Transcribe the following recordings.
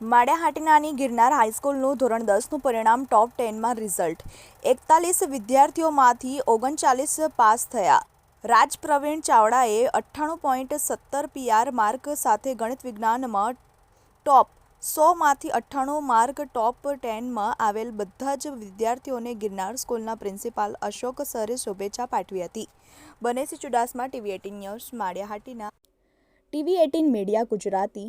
માળિયાહાટીનાની ગિરનાર હાઈસ્કૂલનું ધોરણ દસનું પરિણામ ટોપ ટેનમાં રિઝલ્ટ. એકતાલીસ વિદ્યાર્થીઓમાંથી ઓગણચાલીસ પાસ થયા. રાજ પ્રવીણ ચાવડાએ અઠ્ઠાણું પોઈન્ટ સત્તર પીઆર માર્ક સાથે ગણિત વિજ્ઞાનમાં ટોપ, સોમાંથી અઠ્ઠાણું માર્ક ટોપ ટેનમાં આવેલ બધા જ વિદ્યાર્થીઓને ગિરનાર સ્કૂલના પ્રિન્સિપાલ અશોક સરે શુભેચ્છા પાઠવી હતી. બનેસી Chudasama TV eighteen news, Maliyahatina. TV eighteen media Gujarati.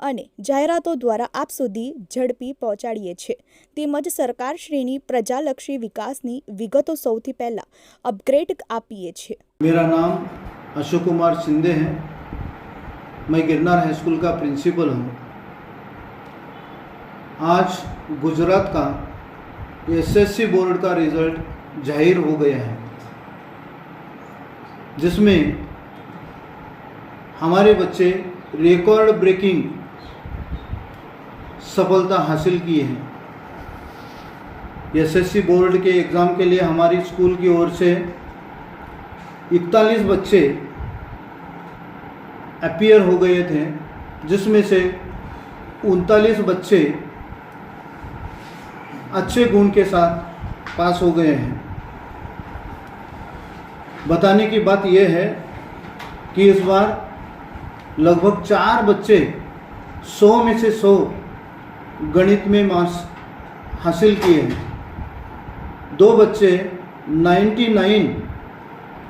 અને જાહેરાતો દ્વારા આપ સુધી ઝડપી પહોંચાડીએ છીએ તેમજ સરકારશ્રીની પ્રજાલક્ષી વિકાસની વિગતો સૌથી પહેલાં અપગ્રેડ આપીએ છીએ मेरा नाम अशोक कुमार शिंदे है मैं गिरनार हाई स्कूल का प्रिंसिपल हूँ आज गुजरात का एसएससी बोर्ड का रिज़ल्ट जाहिर हो गया है जिसमें हमारे बच्चे रिकॉर्ड ब्रेकिंग सफलता हासिल किए हैं। एसएससी बोर्ड के एग्ज़ाम के लिए हमारी स्कूल की ओर से इकतालीस बच्चे अपियर हो गए थे, जिसमें से उनतालीस बच्चे अच्छे गुण के साथ पास हो गए हैं। बताने की बात यह है कि इस बार लगभग चार बच्चे सौ में से सौ गणित में मार्क्स हासिल किए हैं। दो बच्चे 99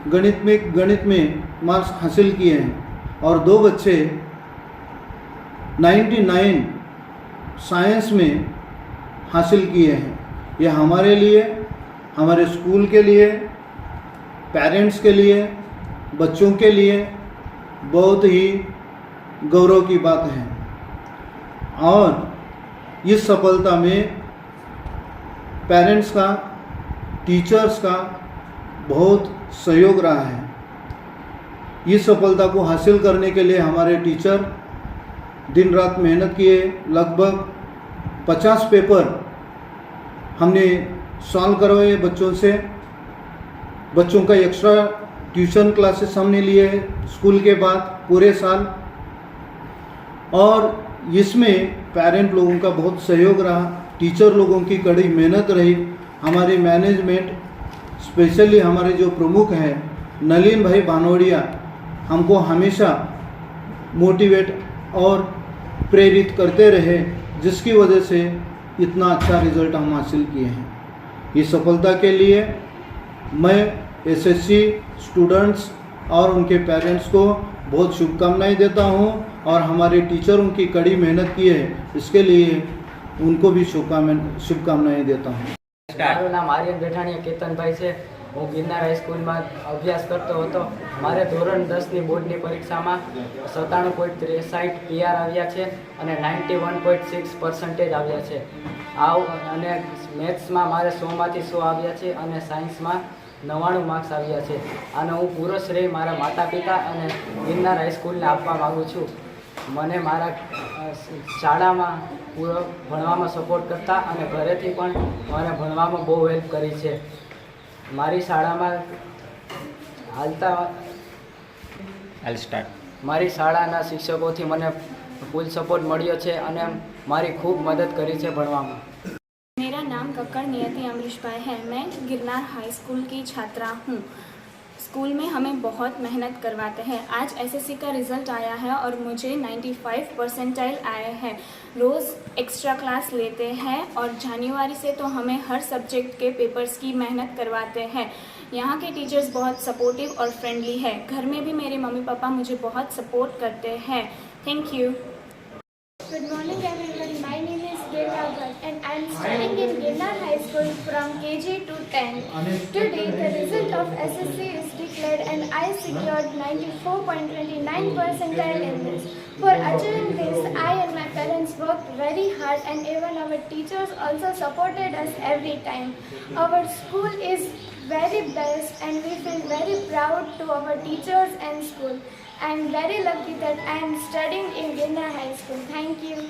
गणित में गणित में मार्क्स हासिल किए हैं और दो बच्चे 99 साइंस में हासिल किए हैं। यह हमारे लिए, हमारे स्कूल के लिए, पेरेंट्स के लिए, बच्चों के लिए बहुत ही गौरव की बात है। और इस सफलता में पेरेंट्स का टीचर्स का बहुत सहयोग रहा है। इस सफलता को हासिल करने के लिए हमारे टीचर दिन रात मेहनत किए। लगभग 50 पेपर हमने सॉल्व करवाए बच्चों से। बच्चों का एक्स्ट्रा ट्यूशन क्लासेस हमने लिए स्कूल के बाद पूरे साल। और इसमें पेरेंट लोगों का बहुत सहयोग रहा टीचर लोगों की कड़ी मेहनत रही। हमारी मैनेजमेंट स्पेशली हमारे जो प्रमुख हैं, नलिन भाई भानोड़िया हमको हमेशा मोटिवेट और प्रेरित करते रहे, जिसकी वजह से इतना अच्छा रिज़ल्ट हम हासिल किए हैं। इस सफलता के लिए मैं एसएससी स्टूडेंट्स और उनके पेरेंट्स को बहुत शुभकामनाएँ देता हूँ। और हमारे टीचर उनकी कड़ी मेहनत की है इसके लिए उनको भी शुभकामनाएं शुभकामनाएं देता हूं મારું નામ આર્યન બેઠાણીયા કેતનભાઈ છે હું ગિરનાર હાઈસ્કૂલમાં અભ્યાસ કરતો હતો મારે ધોરણ દસની બોર્ડની પરીક્ષામાં સત્તાણું પોઈન્ટ ત્રેસાઠ પીઆર આવ્યા છે અને ninety one point six percentage આવ્યા છે આવ અને મેથ્સમાં મારે સોમાંથી સો આવ્યા છે અને સાયન્સમાં નવ્વાણું માર્ક્સ આવ્યા છે અને હું પૂરો શ્રેય મારા માતા પિતા અને ગિરનાર હાઈસ્કૂલને આપવા માગું છું મને મારા અ, શાળામાં પૂરો ભણવામાં સપોર્ટ કરતા અને ઘરેથી પણ મને ભણવામાં બહુ હેલ્પ કરી છે મારી શાળામાં હાલતા I'll start. મારી શાળાના શિક્ષકોથી મને ફૂલ સપોર્ટ મળ્યો છે અને મારી ખૂબ મદદ કરી છે ભણવામાં मेरा नाम कक्कड़ नियति अमरीश भाई है मैं गिरनार हाई स्कूल की छात्रा हूँ स्कूल में हमें बहुत मेहनत करवाते हैं। आज एसएससी का रिज़ल्ट आया है और मुझे 95 परसेंटाइल आए हैं। रोज़ एक्स्ट्रा क्लास लेते हैं और जनवरी से तो हमें हर सब्जेक्ट के पेपर्स की मेहनत करवाते हैं। यहाँ के टीचर्स बहुत सपोर्टिव और फ्रेंडली है। घर में भी मेरे मम्मी पापा मुझे बहुत सपोर्ट करते हैं। Thank you good morning Bhatt and I am studying in Girnar High School from KG to 10. Today the result of SSC is declared and I secured 94.29 percentile in this. For achieving this, I and my parents worked very hard and even our teachers also supported us every time. Our school is very best and we feel very proud to our teachers and school. I am very lucky that I am studying in Girnar High School. Thank you.